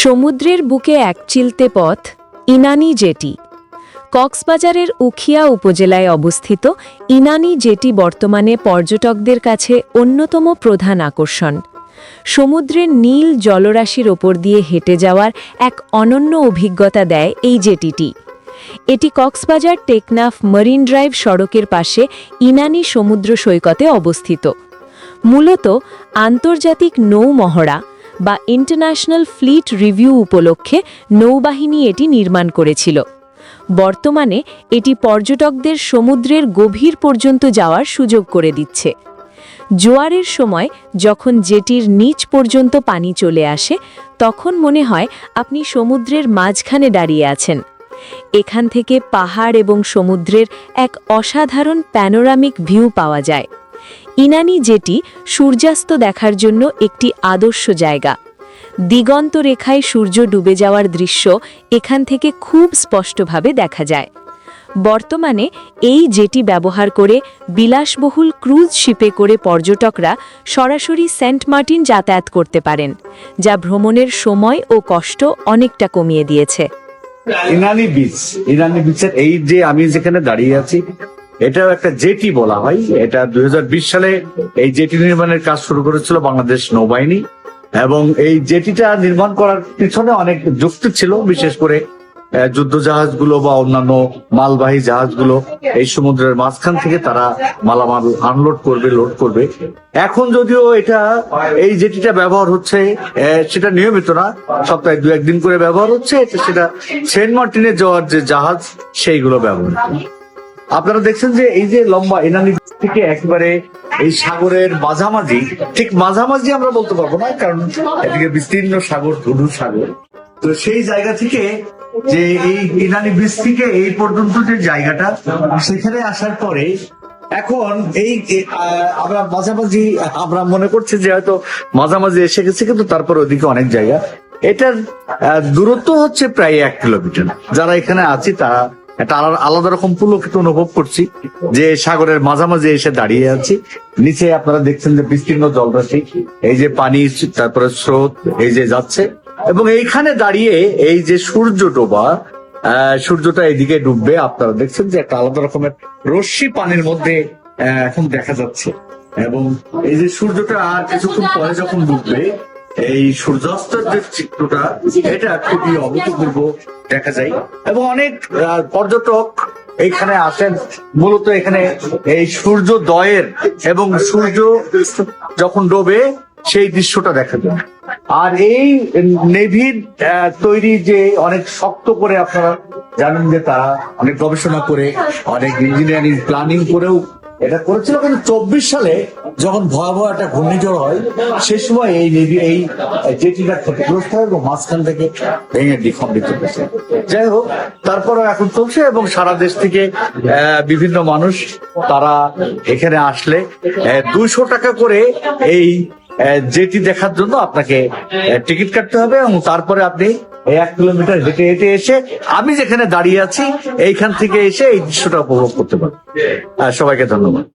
সমুদ্রের বুকে একচিলতে পথ, ইনানি জেটি। কক্সবাজারের উখিয়া উপজেলায় অবস্থিত ইনানি জেটি বর্তমানে পর্যটকদের কাছে অন্যতম প্রধান আকর্ষণ। সমুদ্রের নীল জলরাশির ওপর দিয়ে হেঁটে যাওয়ার এক অনন্য অভিজ্ঞতা দেয় এই জেটিটি। এটি কক্সবাজার টেকনাফ মরিন ড্রাইভ সড়কের পাশে ইনানি সমুদ্র সৈকতে অবস্থিত। মূলত আন্তর্জাতিক নৌমহড়া বা ইন্টারন্যাশনাল ফ্লিট রিভিউ উপলক্ষে নৌবাহিনী এটি নির্মাণ করেছিল। বর্তমানে এটি পর্যটকদের সমুদ্রের গভীর পর্যন্ত যাওয়ার সুযোগ করে দিচ্ছে। জোয়ারের সময় যখন জেটির নিচ পর্যন্ত পানি চলে আসে, তখন মনে হয় আপনি সমুদ্রের মাঝখানে দাঁড়িয়ে আছেন। এখান থেকে পাহাড় এবং সমুদ্রের এক অসাধারণ প্যানোরামিক ভিউ পাওয়া যায়। ইনানি জেটি সূর্যাস্ত দেখার জন্য একটি আদর্শ জায়গা। দিগন্ত রেখায় সূর্য ডুবে যাওয়ার দৃশ্য এখান থেকে খুব স্পষ্টভাবে দেখা যায়। বর্তমানে এই জেটি ব্যবহার করে বিলাসবহুল ক্রুজ শিপে করে পর্যটকরা সরাসরি সেন্ট মার্টিন যাতায়াত করতে পারেন, যা ভ্রমণের সময় ও কষ্ট অনেকটা কমিয়ে দিয়েছে। ইনানি বিচ ইনানি বিচের এই যে আমি যেখানে দাঁড়িয়ে আছি এটাও একটা জেটি বলা হয় এটা দুই হাজার বিশ সালে এই জেটি নির্মাণের কাজ শুরু করেছিল বাংলাদেশ নৌবাহিনী এবং এই জেটিটা নির্মাণ করার পিছনে অনেক যুক্তি ছিল, বিশেষ করে যুদ্ধ জাহাজগুলো বা অন্যান্য মালবাহী জাহাজগুলো, এই সমুদ্রের মাঝখান থেকে তারা মালামাল আনলোড করবে লোড করবে এখন যদিও এটা, এই জেটিটা ব্যবহার হচ্ছে সেটা নিয়মিত না, সপ্তাহে দু একদিন করে ব্যবহার হচ্ছে, সেটা সেন্ট মার্টিনে যাওয়ার যে জাহাজ, সেইগুলো ব্যবহার। আপনারা দেখছেন যে এই যে লম্বা এনানি থেকে একবারে এই সাগরের মাঝামাঝি, ঠিক মাঝামাঝি আমরা বলতে পারব না, কারণ এদিকে বিস্তীর্ণ সাগর, ধুধু সাগর। তো সেই জায়গা থেকে যে এই ইনানি ব্রিজ থেকে এই পর্যন্ত যে জায়গাটা, সেখানে আসার পরে এখন এই আমরা মাঝামাঝি, আমরা মনে করছি যে হয়তো মাঝামাঝি এসে গেছে, কিন্তু তারপর ওদিকে অনেক জায়গা। এটার দূরত্ব হচ্ছে প্রায় এক কিলোমিটার। যারা এখানে আছি, তারা একটা আলাদা রকম পুলকিত অনুভব করছি, যে সাগরের মাঝামাঝি এসে দাঁড়িয়ে আছি। নিচে আপনারা দেখছেন যে বিস্তীর্ণ জলরাশি, এই যে পানি, তারপরে স্রোত, এই যে যাচ্ছে। এবং এইখানে দাঁড়িয়ে এই যে সূর্য ডোবা সূর্যটা এদিকে ডুববে, আপনারা দেখছেন যে একটা আলাদা রকমের রশ্মি পানির মধ্যে এখন দেখা যাচ্ছে। এবং এই যে সূর্যটা আর কিছুক্ষণ পরে যখন ডুববে, এই সূর্যাস্তের যে চিত্রটা, এটা খুবই অভূতপূর্ব। দেখা যায়। এবং অনেক পর্যটক এইখানে আসেন। মূলত এখানে এই সূর্যোদয়ের এবং সূর্য যখন ডোবে, সেই দৃশ্যটা দেখা যায়। আর এই নেভির তৈরি যে অনেক শক্ত করে আপনারা জানেন যে তারা অনেক গবেষণা করে, অনেক ইঞ্জিনিয়ারিং প্ল্যানিং করেও এটা করেছিল কিন্তু চব্বিশ সালে যখন ভয়াবহ একটা ঘূর্ণিঝড় হয়, সে সময় এই নেভি এই জেটিটা ক্ষতিগ্রস্ত হয় এবং মাঝখান থেকে ভেঙে দ্বিখণ্ডিত হয়েছে যাই হোক তারপরে এখন চলছে এবং সারা দেশ থেকে বিভিন্ন মানুষ তারা এখানে আসলে দুইশো টাকা করে এই যেটি দেখার জন্য আপনাকে টিকিট কাটতে হবে এবং তারপরে আপনি এক কিলোমিটার হেঁটে হেঁটে এসে, আমি যেখানে দাঁড়িয়ে আছি, এইখান থেকে এসে এই দৃশ্যটা উপভোগ করতে পারবেন। সবাইকে ধন্যবাদ।